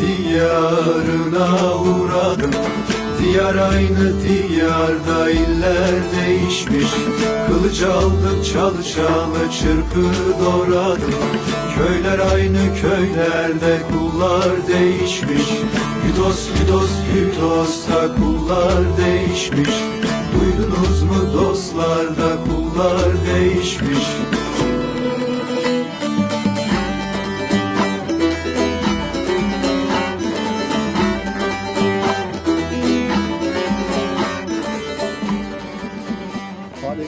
Diyarına uğradım. Diyar aynı diyarda iller değişmiş. Kılıç aldım çalışalı çırpı doğradım. Köyler aynı köylerde kullar değişmiş. Güdos güdos güdosta kullar değişmiş. Duydunuz mu dostlarda kullar değişmiş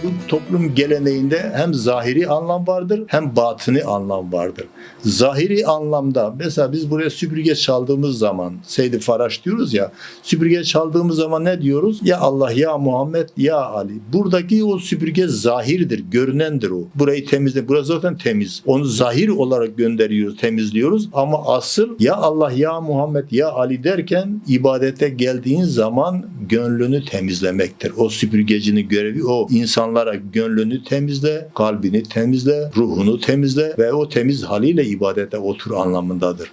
Alevi toplum geleneğinde hem zahiri anlam vardır hem batını anlam vardır. Zahiri anlamda mesela biz buraya süpürge çaldığımız zaman Seydi Faraş diyoruz ya süpürge çaldığımız zaman ne diyoruz? Ya Allah ya Muhammed ya Ali. Buradaki o süpürge zahirdir, görünendir o. Burayı temizle. Burası zaten temiz. Onu zahir olarak gönderiyoruz, temizliyoruz ama asıl ya Allah ya Muhammed ya Ali derken ibadete geldiğin zaman gönlünü temizlemektir. O süpürgecinin görevi o. insanlara gönlünü temizle, kalbini temizle, ruhunu temizle ve o temiz haliyle ibadete otur anlamındadır.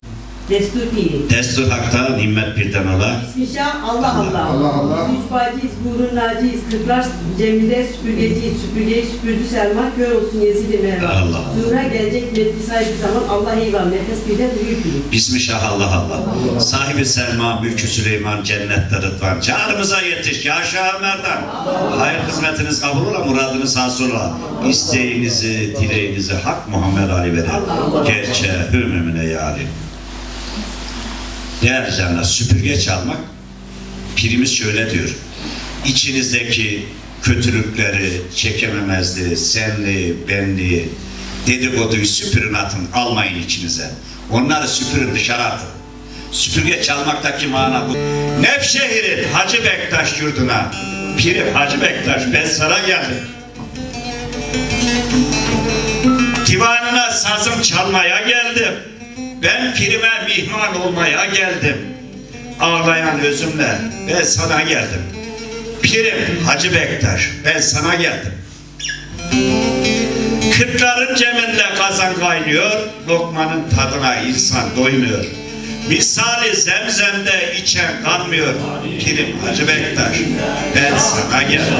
Destur piri. Destur Hak'ta nimmet birden ola. Bismillah Allah Allah. Allah Allah. Biz üç bacıyız, burun naciyiz, kırklar cemide süpürgeciyiz, süpürgeyi süpürdü Selman, kör olsun Yezid-i Mervan. Allah. Zuhra gelecek metni sahibi zaman Allah eyvallah, nefes birden büyük büyük. Bismillah Allah Allah. Sahibi Selma, Mülkü Süleyman, Cennette Rıdvan. Çağrımıza yetiş ya Şah Merdan. Hayır hizmetiniz kabul ola, muradınız hasıl ola. İsteğinizi, dileğinizi Hak Muhammed Ali verir. Gerçe hümümüne yârim. Değerli canlar, süpürge çalmak pirimiz şöyle diyor. İçinizdeki kötülükleri, çekememezliği, senliği, benliği, dedikoduyu süpürün atın, almayın içinize. Onları süpürün dışarı atın. Süpürge çalmaktaki mana bu. Nevşehir'in Hacı Bektaş yurduna, Pirim Hacı Bektaş, ben sana geldim. Divanına sazım çalmaya geldim. Ben pirime mihman olmaya geldim. Ağlayan özümle ben sana geldim. Pirim Hacı Bektaş ben sana geldim. Kırkların ceminde kazan kaynıyor, lokmanın tadına insan doymuyor. Misali zemzemde içen kanmıyor. Pirim Hacı Bektaş ben sana geldim.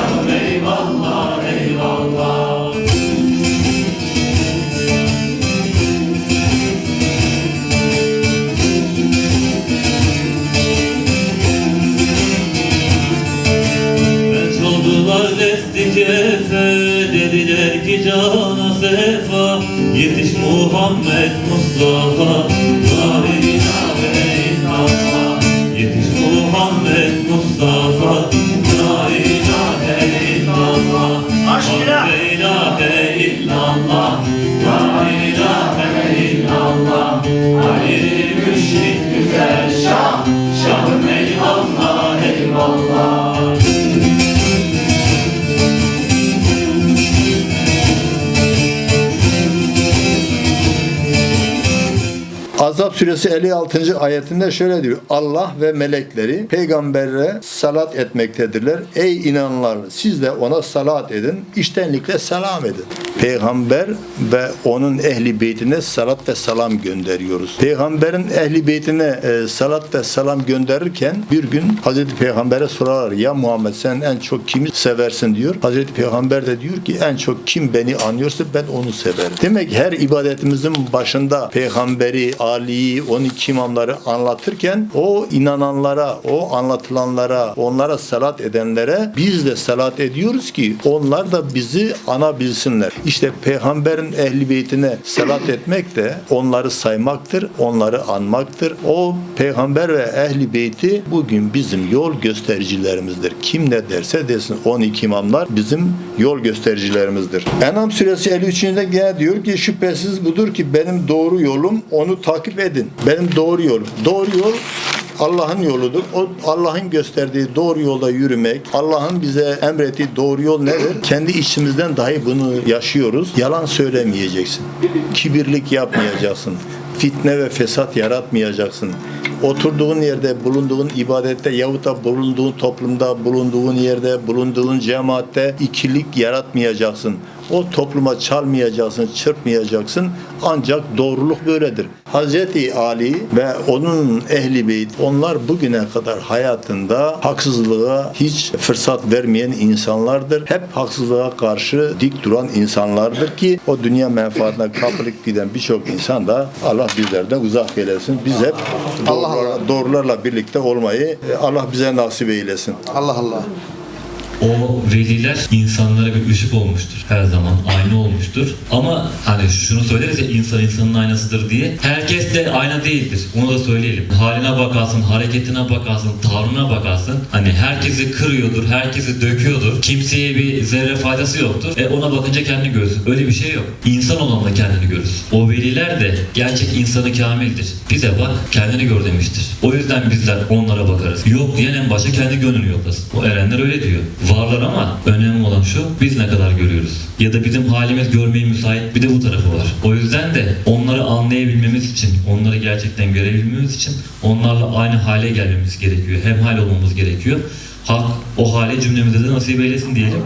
Muhammed Mustafa suresi 56. ayetinde şöyle diyor. Allah ve melekleri peygambere salat etmektedirler. Ey inananlar siz de ona salat edin. İştenlikle selam edin. Peygamber ve onun ehli beytine salat ve selam gönderiyoruz. Peygamberin ehli beytine e, salat ve selam gönderirken bir gün Hazreti Peygamber'e sorarlar. Ya Muhammed sen en çok kimi seversin diyor. Hazreti Peygamber de diyor ki en çok kim beni anıyorsa ben onu severim. Demek her ibadetimizin başında peygamberi, Ali'yi, 12 imamları anlatırken o inananlara, o anlatılanlara, onlara salat edenlere biz de salat ediyoruz ki onlar da bizi anabilsinler. İşte peygamberin ehli beytine salat etmek de onları saymaktır, onları anmaktır. O peygamber ve ehli beyti bugün bizim yol göstericilerimizdir. Kim ne derse desin 12 imamlar bizim yol göstericilerimizdir. Enam suresi 53'ünde gene diyor ki şüphesiz budur ki benim doğru yolum onu takip edin. Benim doğru yolum. Doğru yol Allah'ın yoludur. O Allah'ın gösterdiği doğru yolda yürümek, Allah'ın bize emrettiği doğru yol nedir? Kendi içimizden dahi bunu yaşıyoruz. Yalan söylemeyeceksin. Kibirlik yapmayacaksın. Fitne ve fesat yaratmayacaksın. Oturduğun yerde, bulunduğun ibadette yahut da bulunduğun toplumda, bulunduğun yerde, bulunduğun cemaatte ikilik yaratmayacaksın. O topluma çalmayacaksın, çırpmayacaksın. Ancak doğruluk böyledir. Hazreti Ali ve onun ehli beyt onlar bugüne kadar hayatında haksızlığa hiç fırsat vermeyen insanlardır. Hep haksızlığa karşı dik duran insanlardır ki o dünya menfaatine kapılıp giden birçok insan da Allah bizlerden uzak eylesin. Biz hep doğrularla, doğrularla birlikte olmayı e, Allah bize nasip eylesin. Allah Allah. O veliler insanlara bir ışık olmuştur. Her zaman aynı olmuştur. Ama hani şunu söyleriz ya insan insanın aynasıdır diye. Herkes de ayna değildir. Onu da söyleyelim. Haline bakarsın, hareketine bakarsın, tavrına bakarsın. Hani herkesi kırıyordur, herkesi döküyordur. Kimseye bir zerre faydası yoktur. E ona bakınca kendini görürsün. Öyle bir şey yok. İnsan olan da kendini görür. O veliler de gerçek insanı kamildir. Bize bak kendini gör demiştir. O yüzden bizler onlara bakarız. Yok diyen en başta kendi gönlünü yoklasın. O erenler öyle diyor. Varlar ama önemli olan şu biz ne kadar görüyoruz. Ya da bizim halimiz görmeye müsait bir de bu tarafı var. O yüzden de onları anlayabilmemiz için, onları gerçekten görebilmemiz için onlarla aynı hale gelmemiz gerekiyor. Hem hal olmamız gerekiyor. Hak o hale cümlemize de nasip eylesin diyelim.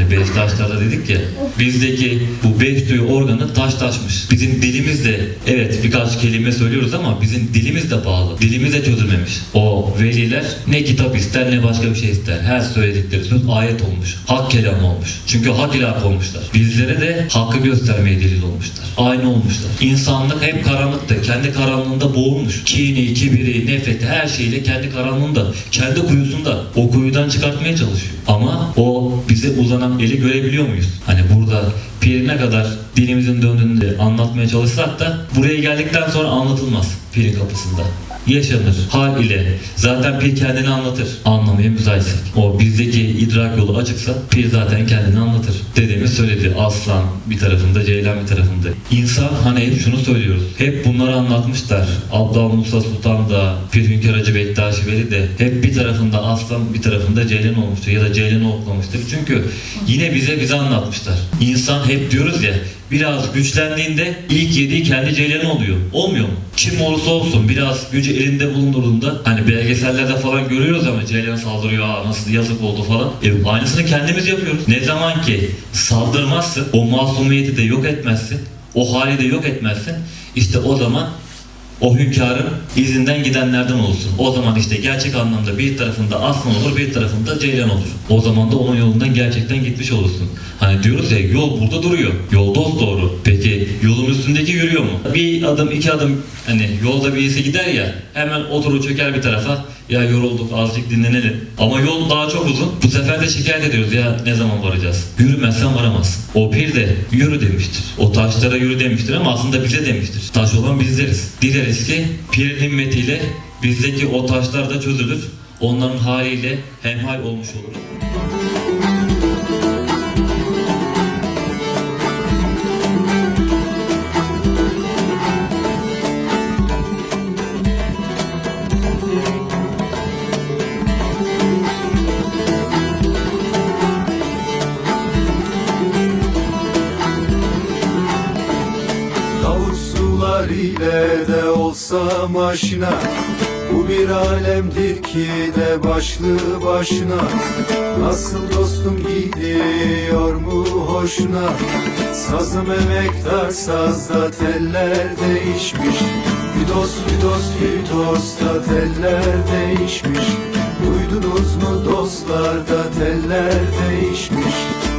Hani beş taşlarda dedik ya, bizdeki bu beş duyu organı taş taşmış. Bizim dilimiz de evet birkaç kelime söylüyoruz ama bizim dilimiz de bağlı. Dilimiz de çözülmemiş. O veliler ne kitap ister ne başka bir şey ister. Her söyledikleri söz ayet olmuş. Hak kelamı olmuş. Çünkü hak ilahı olmuşlar. Bizlere de hakkı göstermeye delil olmuşlar. Aynı olmuşlar. İnsanlık hep karanlıkta. Kendi karanlığında boğulmuş. Kini, kibiri, nefreti her şeyle kendi karanlığında, kendi kuyusunda o kuyudan çıkartmaya çalışıyor. Ama o bize uzanan eli görebiliyor muyuz? Hani burada pir ne kadar dilimizin döndüğünü de anlatmaya çalışsak da buraya geldikten sonra anlatılmaz pirin kapısında. Yaşanır hal ile. Zaten pir kendini anlatır. Anlamaya müsaitsek. O bizdeki idrak yolu açıksa pir zaten kendini anlatır. Dedemiz söyledi. Aslan bir tarafında, ceylan bir tarafında. İnsan hani hep şunu söylüyoruz. Hep bunları anlatmışlar. Abdal Musa Sultan da, Pir Hünkar Hacı Bektaşi Veli de hep bir tarafında aslan, bir tarafında ceylan olmuştur. Ya da ceylanı oklamıştır. Çünkü yine bize bize anlatmışlar. İnsan hep diyoruz ya biraz güçlendiğinde ilk yediği kendi ceylanı oluyor. Olmuyor mu? Kim olursa olsun biraz gücü elinde bulundurduğunda hani belgesellerde falan görüyoruz ama ceylan saldırıyor aa nasıl yazık oldu falan. E, aynısını kendimiz yapıyoruz. Ne zaman ki saldırmazsın, o masumiyeti de yok etmezsin, o hali de yok etmezsin, işte o zaman o hünkârın izinden gidenlerden olursun. O zaman işte gerçek anlamda bir tarafında aslan olur, bir tarafında ceylan olur. O zaman da onun yolundan gerçekten gitmiş olursun. Hani diyoruz ya yol burada duruyor. Yol dost doğru. Peki yolun üstündeki yürüyor mu? Bir adım iki adım hani yolda birisi gider ya hemen oturur çöker bir tarafa ya yorulduk azıcık dinlenelim. Ama yol daha çok uzun. Bu sefer de şikayet ediyoruz ya ne zaman varacağız? Yürümezsen varamazsın. O pir de yürü demiştir. O taşlara yürü demiştir ama aslında bize demiştir. Taş olan bizleriz. Dileriz ki pirin himmetiyle bizdeki o taşlar da çözülür. Onların haliyle hemhal olmuş oluruz. İle de olsam aşina Bu bir alemdir ki de başlı başına. Nasıl dostum gidiyor mu hoşuna? Sazım emektar sazda teller değişmiş. Hüdos hüdos hüdosta teller değişmiş. Duydunuz mu dostlar da teller değişmiş